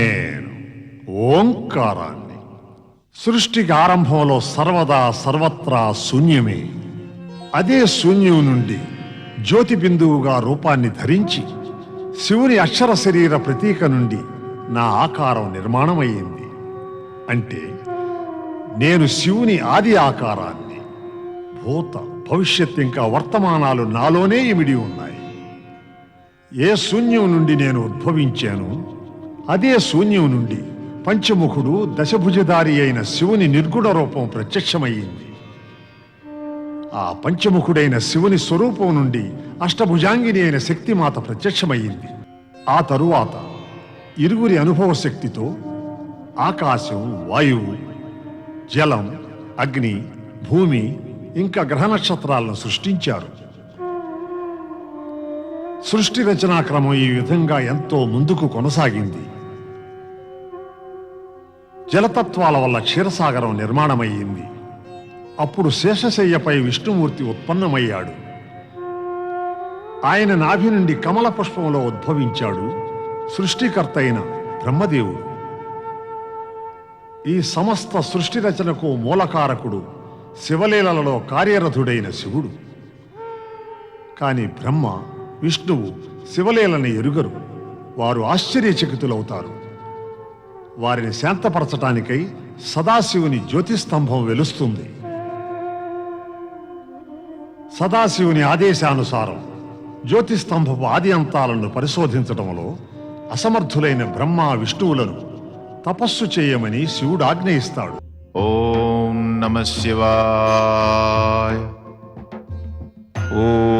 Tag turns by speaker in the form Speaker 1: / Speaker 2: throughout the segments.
Speaker 1: నేను ఓంకారాన్ని. సృష్టికి ఆరంభంలో సర్వదా సర్వత్రా శూన్యమే. అదే శూన్యం నుండి జ్యోతి బిందువుగా రూపాన్ని ధరించి శివుని అక్షర శరీర ప్రతీక నుండి నా ఆకారం నిర్మాణమయ్యింది. అంటే నేను శివుని ఆది ఆకారాన్ని భూత భవిష్యత్ ఇంకా వర్తమానాలు నాలోనే ఇమిడి ఉన్నాయి. ఏ శూన్యం నుండి నేను ఉద్భవించాను? అదే శూన్యం నుండి పంచముఖుడు దశభుజధారి అయిన శివుని నిర్గుణ రూపం ప్రత్యక్షమయ్యింది. ఆ పంచముఖుడైన శివుని స్వరూపం నుండి అష్టభుజాంగిని అయిన శక్తిమాత ప్రత్యక్షమయ్యింది. ఆ తరువాత ఇరువురి అనుభవ శక్తితో ఆకాశం వాయువు జలం అగ్ని భూమి ఇంకా గ్రహ నక్షత్రాలను సృష్టించారు. సృష్టి రచనా క్రమం ఈ విధంగా ఎంతో ముందుకు కొనసాగింది. జలతత్వాల వల్ల క్షీరసాగరం నిర్మాణమయ్యింది. అప్పుడు శేషశయ్యపై విష్ణుమూర్తి ఉత్పన్నమయ్యాడు. ఆయన నాభి నుండి కమల పుష్పంలో ఉద్భవించాడు సృష్టికర్త అయిన బ్రహ్మదేవుడు. ఈ సమస్త సృష్టి రచనకు మూలకారకుడు శివలీలలో కార్యరథుడైన శివుడు. కాని బ్రహ్మ విష్ణువు శివలీలని ఎరుగరు. వారు ఆశ్చర్యచకితులవుతారు. వారిని శాంతపరచటానికై సదాశివుని జ్యోతిస్తంభం వెలుస్తుంది. సదాశివుని ఆదేశానుసారం జ్యోతిస్తంభపు ఆది అంతాలను పరిశోధించడంలో అసమర్థులైన బ్రహ్మ విష్ణువులను తపస్సు చేయమని శివుడు ఆజ్ఞయిస్తాడు.
Speaker 2: ఓం నమ శివాయ.
Speaker 3: ఓ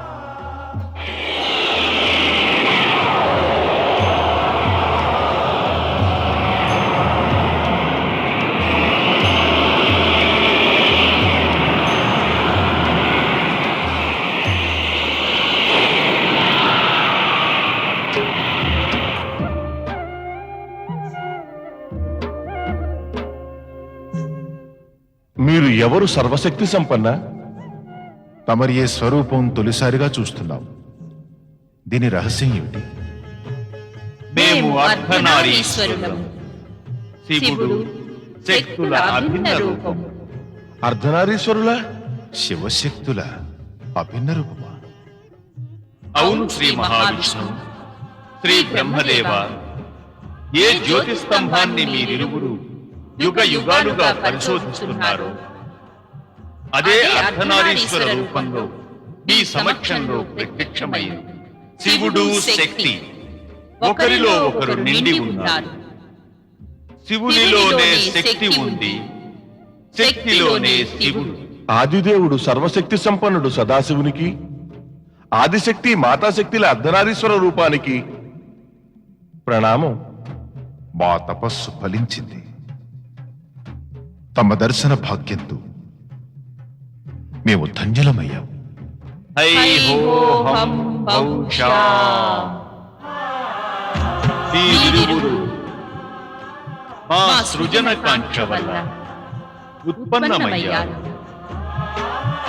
Speaker 3: మీరు ఎవరు సర్వశక్తి సంపన్న?
Speaker 2: తమరి ఏ స్వరూపం తొలిసారిగా చూస్తున్నాం. దీని రహస్యం ఏమిటి?
Speaker 4: మేము అర్ధనారీశ్వరులము. శివుడు శక్తుల అభిన్న రూపం
Speaker 3: అర్ధనారీశ్వరుల?
Speaker 2: శివశక్తుల అభిన్న రూపమా?
Speaker 4: అవును శ్రీ మహావిష్ణు. శ్రీ బ్రహ్మదేవ. ఏ జ్యోతి స్తంభాన్ని మీరిరువురు యుగ యుగాలుగా పరిశోధిస్తున్నారు? అదే అర్ధనారీశ్వర రూపంలో మీ సమక్షంలో ప్రత్యక్షమైంది శివుడు శక్తి. ఒకరిలో ఒకరు నిండి ఉన్నారు. శివునిలోనే శక్తి ఉంది. శక్తిలోనే శివుడు.
Speaker 3: ఆదిదేవుడు సర్వశక్తి సంపన్నుడు సదాశివునికి ఆదిశక్తి మాతాశక్తిల అర్ధనారీశ్వర రూపానికి ప్రణామం
Speaker 2: మా తపస్సు ఫలించింది. తమ దర్శన భాగ్యంతో మేము ధన్యులమయ్యాం.
Speaker 4: మా సృజన కాంక్ష వల్ల ఉత్పన్నమయ్యారు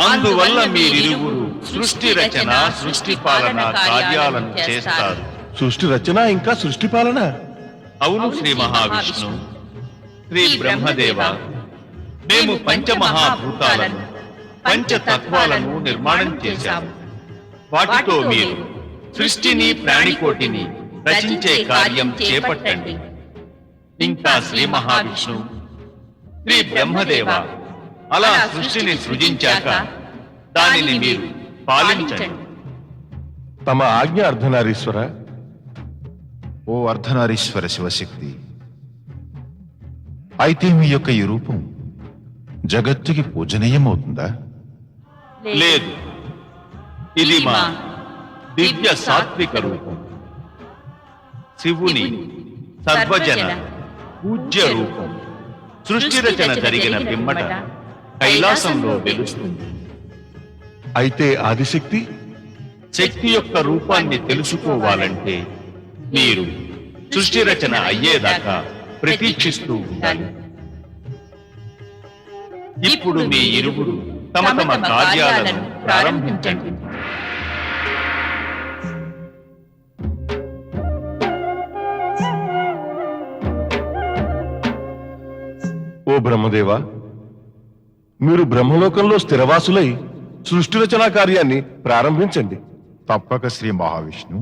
Speaker 4: అందువల్ల మీరిరువురు సృష్టి రచన సృష్టి పాలన కార్యాలను చేస్తారు.
Speaker 3: సృష్టి రచన ఇంకా సృష్టి పాలన?
Speaker 4: అవును శ్రీ మహావిష్ణు. శ్రీ బ్రహ్మదేవ. మేము పంచమహాభూతాలను పంచతత్వాలను నిర్మాణం చేశాము వాటితో మీరు సృష్టిని ప్రాణికోటిని రచించే కార్యం చేపట్టండి. ఇంకా శ్రీ మహావిష్ణు శ్రీ బ్రహ్మదేవ అలా సృష్టిని సృజించాక దానిని మీరు పాలించండి.
Speaker 3: తమ ఆజ్ఞ అర్ధనారీశ్వర
Speaker 2: ఓ అర్ధనారీశ్వర శివశక్తి అయితే మీ యొక్క ఈ రూపం జగత్తుకి పూజనీయమవుతుందా?
Speaker 4: లేదు. ఇది మా దివ్య సాత్విక రూపం. శివుని సర్వజన పూజ్య రూపం. సృష్టి రచన జరిగిన పిమ్మట కైలాసంలో వెలుస్తుంది.
Speaker 3: అయితే ఆదిశక్తి?
Speaker 4: శక్తి యొక్క రూపాన్ని తెలుసుకోవాలంటే మీరు సృష్టి రచన అయ్యేదాకా ప్రతీక్షిస్తూ ఉండాలి. ఇప్పుడు మీ ఇరువురు తమ తమ కార్యాలను ప్రారంభించండి.
Speaker 3: ఓ బ్రహ్మదేవ మీరు బ్రహ్మలోకంలో స్థిరవాసులై సృష్టి రచనా కార్యాన్ని ప్రారంభించండి.
Speaker 2: తప్పక శ్రీ మహావిష్ణు.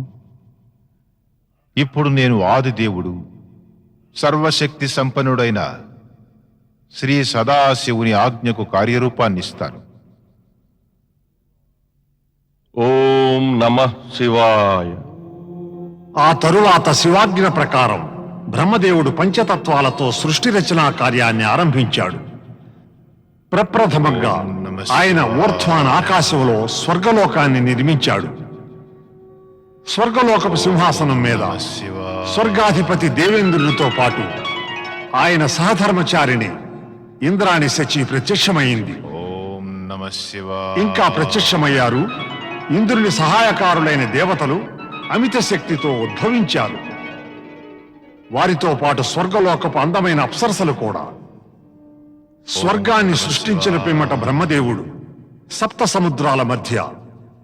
Speaker 2: ఇప్పుడు నేను ఆదిదేవుడు సర్వశక్తి సంపన్నుడైన శ్రీ సదాశివుని ఆజ్ఞకు కార్యరూపాన్నిస్తాను
Speaker 3: ఓం నమ శివాయ.
Speaker 1: ఆ తరువాత శివాజ్ఞ ప్రకారం బ్రహ్మదేవుడు పంచతత్వాలతో సృష్టి రచనా కార్యాన్ని ఆరంభించాడు. ప్రప్రథమంగా ఆయన. ఊర్ధ్వాన ఆకాశంలో స్వర్గలోకాన్ని నిర్మించాడు. స్వర్గలోకపు సింహాసనం మీద
Speaker 2: శివ
Speaker 1: స్వర్గాధిపతి దేవేంద్రునితో పాటు ఆయన సహధర్మచారిణి ఇంద్రాణి శచి ప్రత్యక్షమైంది.
Speaker 2: ఓం నమ
Speaker 1: ఇంకా ప్రత్యక్షమయ్యారు. ఇంద్రుని సహాయకారులైన దేవతలు అమిత శక్తితో ఉద్భవించారు. వారితో పాటు స్వర్గలోకపు అందమైన అప్సరసలు కూడా. స్వర్గాన్ని సృష్టించిన పిమ్మట బ్రహ్మదేవుడు సప్త సముద్రాల మధ్య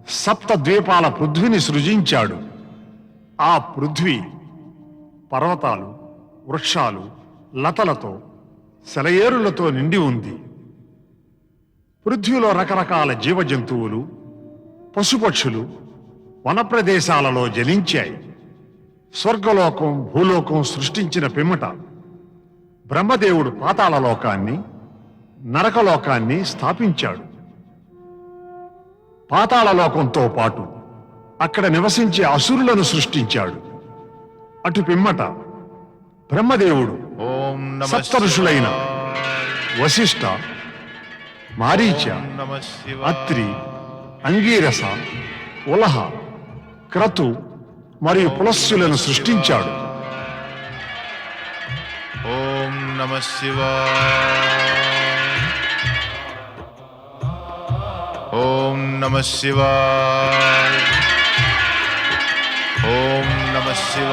Speaker 1: సప్త ద్వీపాల పృథ్వీని సృజించాడు. ఆ పృథ్వీ పర్వతాలు వృక్షాలు లతలతో సెలయేరులతో నిండి ఉంది. పృథ్వీలో రకరకాల జీవజంతువులు పశుపక్షులు వన ప్రదేశాలలో జనించాయి. స్వర్గలోకం భూలోకం సృష్టించిన పిమ్మట బ్రహ్మదేవుడు పాతాళలోకాన్ని నరకలోకాన్ని స్థాపించాడు. పాతాళలోకంతో పాటు అక్కడ నివసించే అసురులను సృష్టించాడు. అటు పిమ్మట బ్రహ్మదేవుడు
Speaker 2: ఓం నమ
Speaker 1: సప్త ఋషులైన వశిష్ఠ మారీచ అత్రి అంగీరస ఉలహ క్రతు మరియు పులస్సులను సృష్టించాడు.
Speaker 2: ఓం నమ శివ ఓం నమ శివ ఓం నమ శివ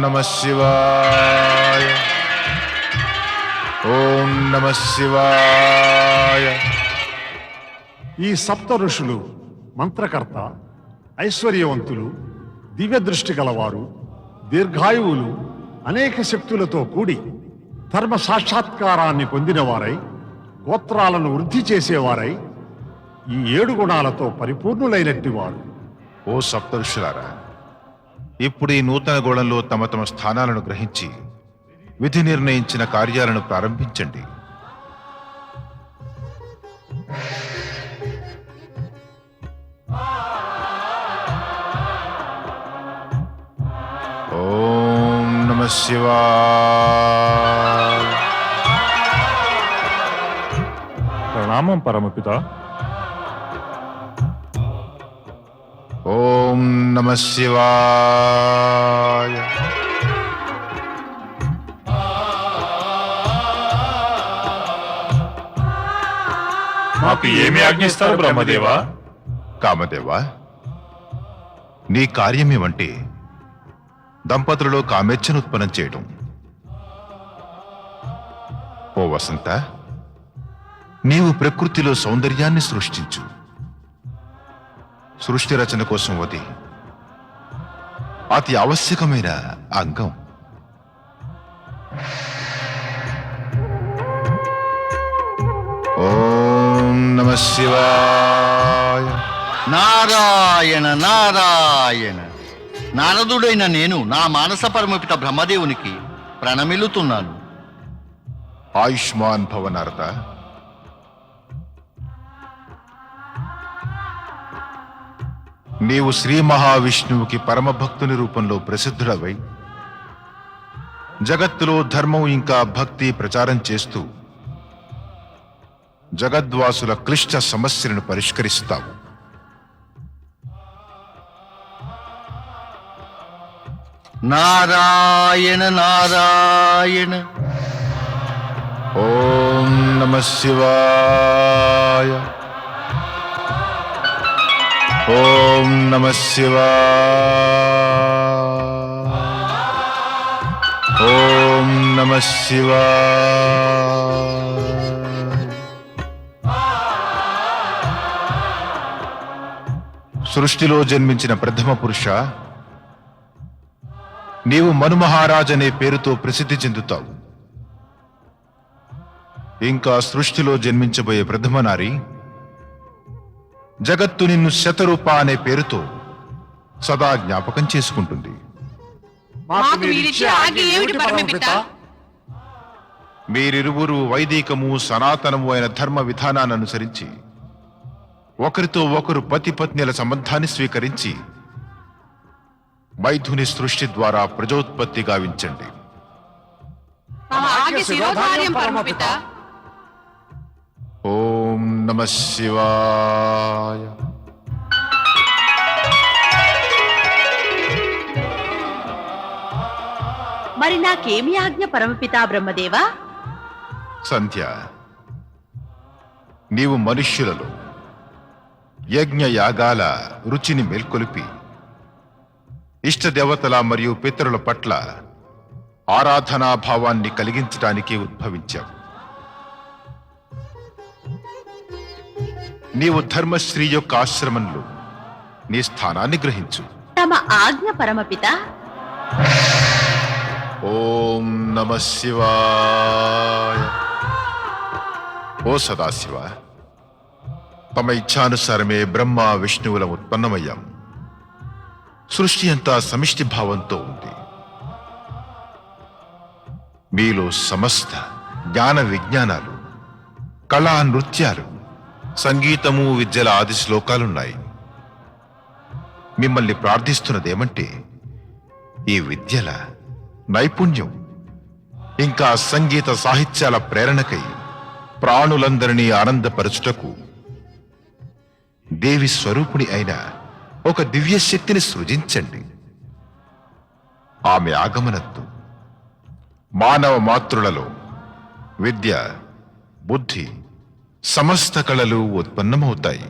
Speaker 2: నమ శివాయ. ఓం నమ శివాయ.
Speaker 1: ఈ సప్త ఋషులు మంత్రకర్త ఐశ్వర్యవంతులు దివ్య దృష్టి గలవారు దీర్ఘాయువులు అనేక శక్తులతో కూడి ధర్మ సాక్షాత్కారాన్ని పొందినవారై గోత్రాలను వృద్ధి చేసేవారై ఈ ఏడు గుణాలతో పరిపూర్ణులైనట్టి వారు.
Speaker 2: ఓ సప్తఋషులారా ఇప్పుడు ఈ నూతన గోళంలో తమ తమ స్థానాలను గ్రహించి విధి నిర్ణయించిన కార్యాలను ప్రారంభించండి. ఓం నమ శివా
Speaker 5: ప్రణామం పరమపిత.
Speaker 2: ఓం నమ శివాయ.
Speaker 5: మాకు ఏమి ఆజ్ఞిస్తారు బ్రహ్మదేవా?
Speaker 2: కామదేవా నీ కార్యమేమంటే దంపతులలో కామేచ్ఛను ఉత్పన్నం చేయడం ఓ వసంత నీవు ప్రకృతిలో సౌందర్యాన్ని సృష్టించు. సృష్టి రచన కోసం అది అతి ఆవశ్యకమైన అంగం. ఓం నమ శివాయ.
Speaker 6: నారాయణ నారాయణ. నారదుడైన నేను నా మానస పరమపిత బ్రహ్మదేవునికి ప్రణమిల్లుతున్నాను.
Speaker 2: ఆయుష్మాన్ భవ నీవు శ్రీ మహావిష్ణువుకి పరమభక్తుని రూపంలో ప్రసిద్ధుడవై జగత్తులో ధర్మం ఇంకా భక్తి ప్రచారం చేస్తూ జగద్వాసుల క్లిష్ట సమస్యలను పరిష్కరిస్తావు.
Speaker 6: నారాయణ నారాయణ.
Speaker 2: ఓం నమ శివాయ. ఓం నమ శివా. ఓం నమ శివా. సృష్టిలో జన్మించిన ప్రథమ పురుష నీవు మనుమహారాజ్ అనే పేరుతో ప్రసిద్ధి చెందుతావు. ఇంకా సృష్టిలో జన్మించబోయే ప్రథమ నారి జగత్తు నిన్ను శతరూప అనే పేరుతో సదా జ్ఞాపకం చేసుకుంటుంది. మీరిరువురు వైదికము సనాతనము అయిన ధర్మ విధానాన్ని అనుసరించి ఒకరితో ఒకరు పతి పత్నిల సంబంధాన్ని స్వీకరించి మైథుని సృష్టి ద్వారా ప్రజోత్పత్తి గావించండి. నమ శివాయ
Speaker 7: మరి నాకేమి ఆజ్ఞ పరమపితా బ్రహ్మదేవా?
Speaker 2: సంధ్య నీవు మనుష్యులలో యజ్ఞ యాగాల రుచిని మేల్కొలిపి ఇష్టదేవతల మరియు పితరుల పట్ల ఆరాధనా భావాన్ని కలిగించడానికి ఉద్భవించావు. నీవు ధర్మశ్రీ యొక్క ఆశ్రమంలో నీ స్థానాన్ని గ్రహించు.
Speaker 7: తమ ఆజ్ఞ పరమపిత.
Speaker 2: ఓం నమ శివాయ. ఓ సదాశివ తమ ఇచ్ఛానుసారమే బ్రహ్మ విష్ణువుల ఉత్పన్నమయ్యాం. సృష్టి అంతా సమిష్టి భావంతో ఉంది. మీలో సమస్త జ్ఞాన విజ్ఞానాలు కళా నృత్యాలు సంగీతము విద్యల ఆది శ్లోకాలున్నాయి. మిమ్మల్ని ప్రార్థిస్తున్నదేమంటే ఈ విద్యల నైపుణ్యం ఇంకా సంగీత సాహిత్యాల ప్రేరణకై ప్రాణులందరినీ ఆనందపరచుటకు దేవి స్వరూపుని అయిన ఒక దివ్య శక్తిని సృజించండి. ఆమె ఆగమనంతో మానవ మాతృలలో విద్య బుద్ధి సమస్త కళలు ఉత్పన్నమవుతాయి.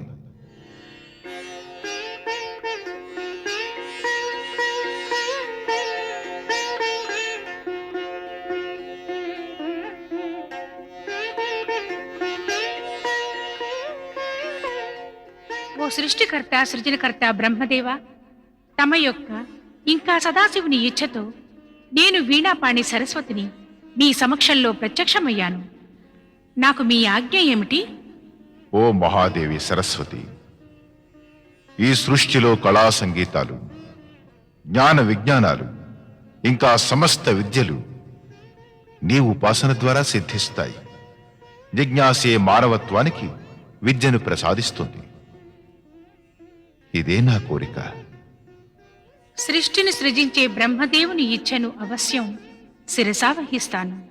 Speaker 8: ఓ సృష్టికర్త సృజనకర్త బ్రహ్మదేవ తమ యొక్క ఇంకా సదాశివుని ఇచ్ఛతో నేను వీణాపాణి సరస్వతిని మీ సమక్షంలో ప్రత్యక్షమయ్యాను. నాకు మీ ఆజ్ఞ ఏమిటి?
Speaker 2: ఓ మహాదేవి సరస్వతి ఈ సృష్టిలో కళా సంగీతాలు జ్ఞాన విజ్ఞానాలు ఇంకా సమస్త విద్యలు నీ ఉపాసన ద్వారా సిద్ధిస్తాయి. జిజ్ఞాసే మానవత్వానికి విద్యను ప్రసాదిస్తుంది. ఇదే నా కోరిక.
Speaker 8: సృష్టిని సృజించే బ్రహ్మదేవుని ఇచ్ఛను అవశ్యం. శిరసావహిస్తాను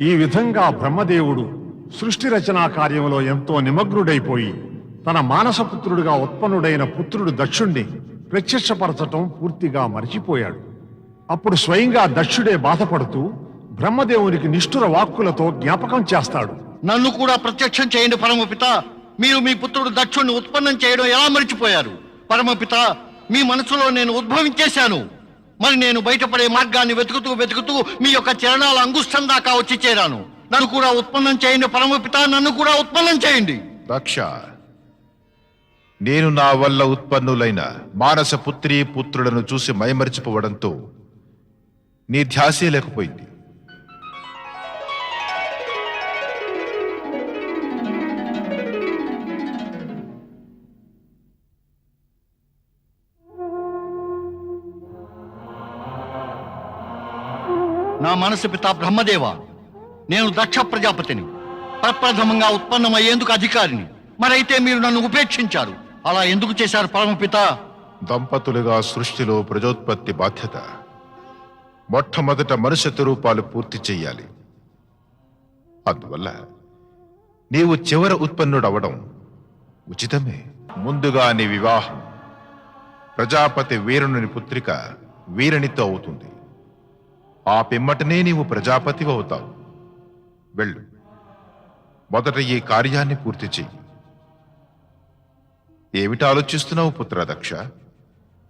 Speaker 1: ఈ విధంగా బ్రహ్మదేవుడు సృష్టి రచనా కార్యంలో ఎంతో నిమగ్నుడైపోయి తన మానసపుత్రుడిగా ఉత్పన్నుడైన పుత్రుడు దక్షుణ్ణి ప్రత్యక్షపరచటం పూర్తిగా మరిచిపోయాడు. అప్పుడు స్వయంగా దక్షుడే బాధపడుతూ బ్రహ్మదేవునికి నిష్ఠుర వాక్కులతో జ్ఞాపకం చేస్తాడు.
Speaker 6: నన్ను కూడా ప్రత్యక్షం చేయండి పరమపిత. మీరు మీ పుత్రుడు దక్షుణ్ణి ఉత్పన్నం చేయడం ఎలా మర్చిపోయారు? పరమపిత మీ మనసులో నేను ఉద్భవించేశాను. మరి నేను బయటపడే మార్గాన్ని వెతుకుతూ వెతుకుతూ మీ యొక్క చరణాల అంగుష్టం దాకా వచ్చి చేరాను. నన్ను కూడా ఉత్పన్నం చేయండి పరమపిత నన్ను కూడా ఉత్పన్నం చేయండి.
Speaker 2: రక్ష. నేను నా వల్ల ఉత్పన్నులైన మానస పుత్రి పుత్రులను చూసి మైమరిచిపోవడంతో నీ ధ్యాసే లేకపోయింది.
Speaker 6: నా మనసు పితా బ్రహ్మదేవ. నేను దక్ష ప్రజాపతిని. ప్రప్రథమంగా ఉత్పన్నమయ్యేందుకు అధికారిని. మరైతే మీరు నన్ను ఉపేక్షించారు. అలా ఎందుకు చేశారు పరమపిత
Speaker 2: దంపతులుగా సృష్టిలో ప్రజోత్పత్తి బాధ్యత. మొట్టమొదట మనుషత్వ రూపాలు పూర్తి చెయ్యాలి. అందువల్ల నీవు చివర ఉత్పన్నుడవడం ఉచితమే. ముందుగా నీ వివాహం ప్రజాపతి వీరుని పుత్రిక వీరునితో అవుతుంది. ఆ పిమ్మటనే నీవు ప్రజాపతి అవుతావు. వెళ్ళు. మొదట ఈ కార్యాన్ని పూర్తి చెయ్యి. ఏమిటి ఆలోచిస్తున్నావు పుత్రదక్ష?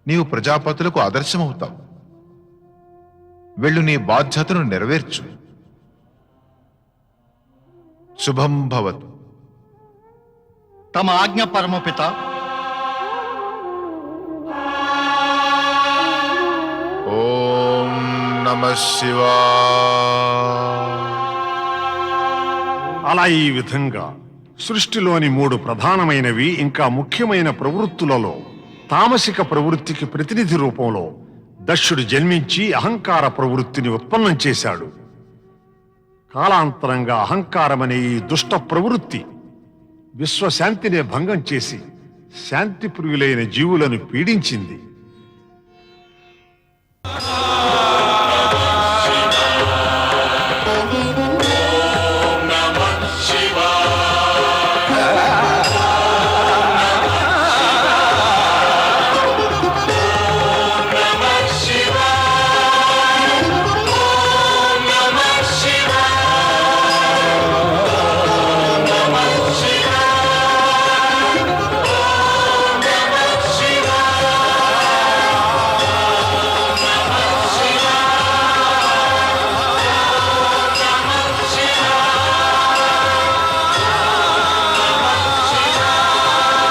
Speaker 2: నీవు ప్రజాపతులకు ఆదర్శమవుతావు. వెళ్ళు నీ బాధ్యతను నెరవేర్చు. శుభం భవతు.
Speaker 6: తమ ఆజ్ఞ పరమపిత.
Speaker 2: నమ శివా
Speaker 1: అలా ఈ విధంగా సృష్టిలోని మూడు ప్రధానమైనవి ఇంకా ముఖ్యమైన ప్రవృత్తులలో తామసిక ప్రవృత్తికి ప్రతినిధి రూపంలో దక్షుడు జన్మించి అహంకార ప్రవృత్తిని ఉత్పన్నం చేశాడు. కాలాంతరంగా అహంకారమనే ఈ దుష్ట ప్రవృత్తి విశ్వశాంతినే భంగం చేసి శాంతి ప్రియులైన జీవులను పీడించింది.